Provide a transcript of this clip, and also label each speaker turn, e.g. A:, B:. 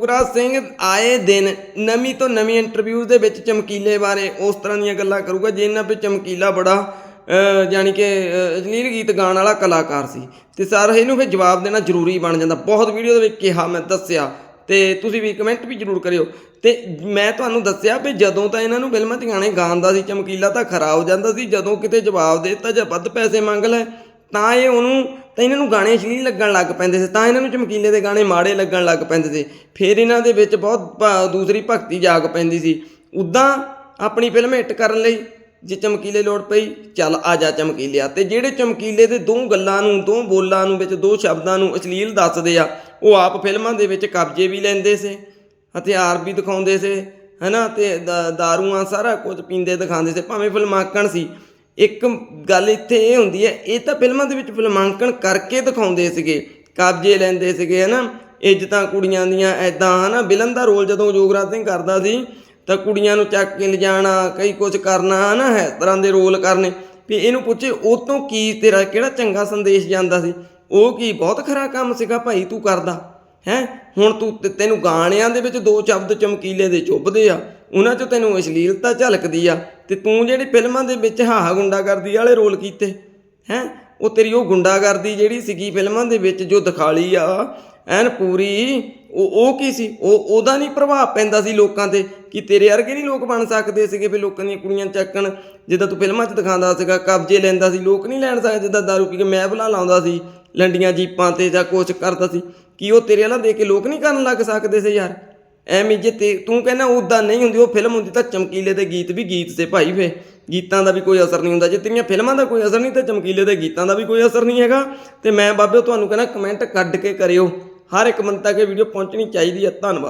A: ਗੁਰਰਾਜ ਸਿੰਘ ਆਏ ਦਿਨ ਨਵੀਂ ਤੋਂ ਨਵੀਂ ਇੰਟਰਵਿਊ ਦੇ ਵਿੱਚ ਚਮਕੀਲੇ ਬਾਰੇ ਉਸ ਤਰ੍ਹਾਂ ਦੀਆਂ ਗੱਲਾਂ ਕਰੂਗਾ ਜਿੰਨਾ ਵੀ ਚਮਕੀਲਾ ਬੜਾ ਅਹ, ਜਾਣੀ ਕਿ ਅਹ, ਅਜਲੀਲ ਗੀਤ ਗਾਉਣ ਵਾਲਾ ਕਲਾਕਾਰ ਸੀ। ਤੇ ਸਰ ਇਹਨੂੰ ਫਿਰ ਜਵਾਬ ਦੇਣਾ ਜ਼ਰੂਰੀ ਬਣ ਜਾਂਦਾ। ਬਹੁਤ ਵੀਡੀਓ ਦੇ ਵਿੱਚ ਕਿਹਾ ਮੈਂ ਦੱਸਿਆ। ਤੇ ਤੁਸੀਂ ਵੀ ਕਮੈਂਟ ਵੀ ਜ਼ਰੂਰ ਕਰਿਓ। ਤੇ ਮੈਂ ਤੁਹਾਨੂੰ ਦੱਸਿਆ ਵੀ ਜਦੋਂ ਤਾਂ ਇਹਨਾਂ ਨੂੰ ਫਿਲਮਾਂ 'ਚ ਗਾਣੇ ਗਾਉਂਦਾ ਸੀ ਚਮਕੀਲਾ ਤਾਂ ਖਰਾਬ ਹੋ ਜਾਂਦਾ ਸੀ। ਜਦੋਂ ਕਿਤੇ ਜਵਾਬ ਦੇ ਦਿੱਤਾ ਜਾਂ ਵੱਧ ਪੈਸੇ ਮੰਗ ਲੈ ਤਾਂ ਇਹ ਉਹਨੂੰ ਤਾਂ ਇਹਨਾਂ ਨੂੰ ਗਾਣੇ ਅਸ਼ਲੀਲ ਲੱਗਣ ਲੱਗ ਪੈਂਦੇ ਸੀ, ਤਾਂ ਇਹਨਾਂ ਨੂੰ ਚਮਕੀਲੇ ਦੇ ਗਾਣੇ ਮਾੜੇ ਲੱਗਣ ਲੱਗ ਪੈਂਦੇ ਸੀ। ਫਿਰ ਇਹਨਾਂ ਦੇ ਵਿੱਚ ਬਹੁਤ ਭ- ਦੂਸਰੀ ਭਗਤੀ ਜਾਗ ਪੈਂਦੀ ਸੀ। ਉਦਾਂ ਆਪਣੀ ਫਿਲਮ ਹਿੱਟ ਕਰਨ ਲਈ ਜੇ ਚਮਕੀਲੇ ਲੋੜ ਪਈ, ਚੱਲ ਆ ਜਾ ਚਮਕੀਲਿਆ ਤੇ। ਜਿਹੜੇ ਚਮਕੀਲੇ ਦੇ ਦੋ ਗੱਲਾਂ ਨੂੰ, ਦੋ ਬੋਲਾਂ ਨੂੰ ਵਿੱਚ, ਦੋ ਸ਼ਬਦਾਂ ਨੂੰ ਅਸ਼ਲੀਲ ਦੱਸਦੇ ਆ, ਉਹ ਆਪ ਫਿਲਮਾਂ ਦੇ ਵਿੱਚ ਕਬਜ਼ੇ ਵੀ ਲੈਂਦੇ ਸੀ, ਹਥਿਆਰ ਵੀ ਦਿਖਾਉਂਦੇ ਸੀ, ਹੈਨਾ? ਤੇ ਦ- ਦਾਰੂਆਂ ਸਾਰਾ ਕੁਝ ਪੀਂਦੇ ਦਿਖਾਉਂਦੇ ਸੀ, ਭਾਵੇਂ ਫਿਲਮਾਕਣ ਸੀ। ਇੱਕ ਗੱਲ ਇੱਥੇ ਇਹ ਹੁੰਦੀ ਹੈ, ਇਹ ਤਾਂ ਫਿਲਮਾਂ ਦੇ ਵਿੱਚ ਫਿਲਮਾਂਕਣ ਕਰਕੇ ਦਿਖਾਉਂਦੇ ਸੀਗੇ, ਕਬਜ਼ੇ ਲੈਂਦੇ ਸੀਗੇ, ਹਨਾ? ਇੱਜ਼ਤਾਂ ਕੁੜੀਆਂ ਦੀਆਂ ਐਦਾਂ ਹਨਾ? ਵਿਲਨ ਦਾ ਰੋਲ ਜਦੋਂ ਯੋਗਰਾਜ ਸਿੰਘ ਕਰਦਾ ਸੀ, ਤਾਂ ਕੁੜੀਆਂ ਨੂੰ ਚੱਕ ਕੇ ਲਿਜਾਣਾ, ਕਈ ਕੁਝ ਕਰਨਾ, ਹਨਾ? ਹੈ, ਤਰ੍ਹਾਂ ਦੇ ਰੋਲ ਕਰਨੇ। ਵੀ ਇਹਨੂੰ ਪੁੱਛੇ, ਉਹ ਤੋਂ ਕੀ ਤੇਰਾ ਕਿਹੜਾ ਚੰਗਾ ਸੰਦੇਸ਼ ਜਾਂਦਾ ਸੀ? ਉਹ ਕੀ, ਬਹੁਤ ਖਰਾ ਕੰਮ ਸੀਗਾ ਭਾਈ, ਤੂੰ ਕਰਦਾ, ਹੈ? ਹੁਣ ਤੂੰ ਤੈਨੂੰ ਗਾਣਿਆਂ ਦੇ ਵਿੱਚ ਦੋ ਸ਼ਬਦ ਚਮਕੀਲੇ ਦੇ ਚੁੱਭਦੇ ਆ, ਉਹਨਾਂ 'ਚ ਤੈਨੂੰ ਅਸ਼ਲੀਲਤਾ ਝਲਕਦੀ ਆ। ਤੇ ਤੂੰ ਜਿਹੜੀ ਫਿਲਮਾਂ ਦੇ ਵਿੱਚ ਹਾਹਾ ਗੁੰਡਾਗਰਦੀ ਵਾਲੇ ਰੋਲ ਕੀਤੇ, ਹੈ? ਉਹ ਤੇਰੀ ਉਹ ਗੁੰਡਾਗਰਦੀ ਜਿਹੜੀ ਸੀਗੀ ਫਿਲਮਾਂ ਦੇ ਵਿੱਚ ਜੋ ਦਿਖਾਲੀ ਆ, ਐਨ ਪੂਰੀ, ਉਹ ਉਹ ਕੀ ਸੀ? ਉਹ, ਉਹਦਾ ਨਹੀਂ ਪ੍ਰਭਾਵ ਪੈਂਦਾ ਸੀ ਲੋਕਾਂ ਤੇ ਕਿ ਤੇਰੇ ਵਰਗੇ ਨਹੀਂ ਲੋਕ ਬਣ ਸਕਦੇ ਸੀਗੇ ਵੀ ਲੋਕਾਂ ਦੀਆਂ ਕੁੜੀਆਂ ਚੱਕਣ। ਜਿੱਦਾਂ ਤੂੰ ਫਿਲਮਾਂ 'ਚ ਦਿਖਾਉਂਦਾ ਸੀਗਾ, ਕਬਜ਼ੇ ਲੈਂਦਾ ਸੀ, ਲੋਕ ਨਹੀਂ ਲੈਣ ਸਕਦੇ ਜਿੱਦਾਂ ਦਾਰੂ ਪੀ ਕੇ ਮਹਿਬਲਾ ਲਾਉਂਦਾ ਸੀ, ਲੰਡੀਆਂ ਜੀਪਾਂ ਤੇ ਜਾਂ ਕੁਛ ਕਰਦਾ ਸੀ। ਕਿ ਉਹ ਤੇਰੇ ਵਾਲਾ ਦੇਖ ਕੇ ਲੋਕ ਨਹੀਂ ਕਰਨ ਲੱਗ ਸਕਦੇ ਸੀ ਯਾਰ? ਐਵੇਂ ਜੇ ਤੇ ਤੂੰ ਕਹਿੰਦਾ ਉਦਾਂ ਨਹੀਂ ਹੁੰਦੀ, ਉਹ ਫਿਲਮ ਹੁੰਦੀ ਤਾਂ ਚਮਕੀਲੇ ਦੇ ਗੀਤ ਵੀ ਗੀਤ ਸੇ ਭਾਈ ਫੇ। ਗੀਤਾਂ ਦਾ ਵੀ ਕੋਈ ਅਸਰ ਨਹੀਂ ਹੁੰਦਾ। ਜੇ ਤੇਰੀਆਂ ਫਿਲਮਾਂ ਦਾ ਕੋਈ ਅਸਰ ਨਹੀਂ, ਤਾਂ ਚਮਕੀਲੇ ਦੇ ਗੀਤਾਂ ਦਾ ਵੀ ਕੋਈ ਅਸਰ ਨਹੀਂ ਹੈਗਾ। ਤੇ ਮੈਂ ਬਾਬੇ ਤੁਹਾਨੂੰ ਕਹਿੰਦਾ ਕਮੈਂਟ ਕੱਢ ਕੇ ਕਰਿਓ। ਹਰ ਇੱਕ ਬੰਦੇ ਤੱਕ ਇਹ ਵੀਡੀਓ ਪਹੁੰਚਣੀ ਚਾਹੀਦੀ ਹੈ। ਧੰਨਵਾਦ।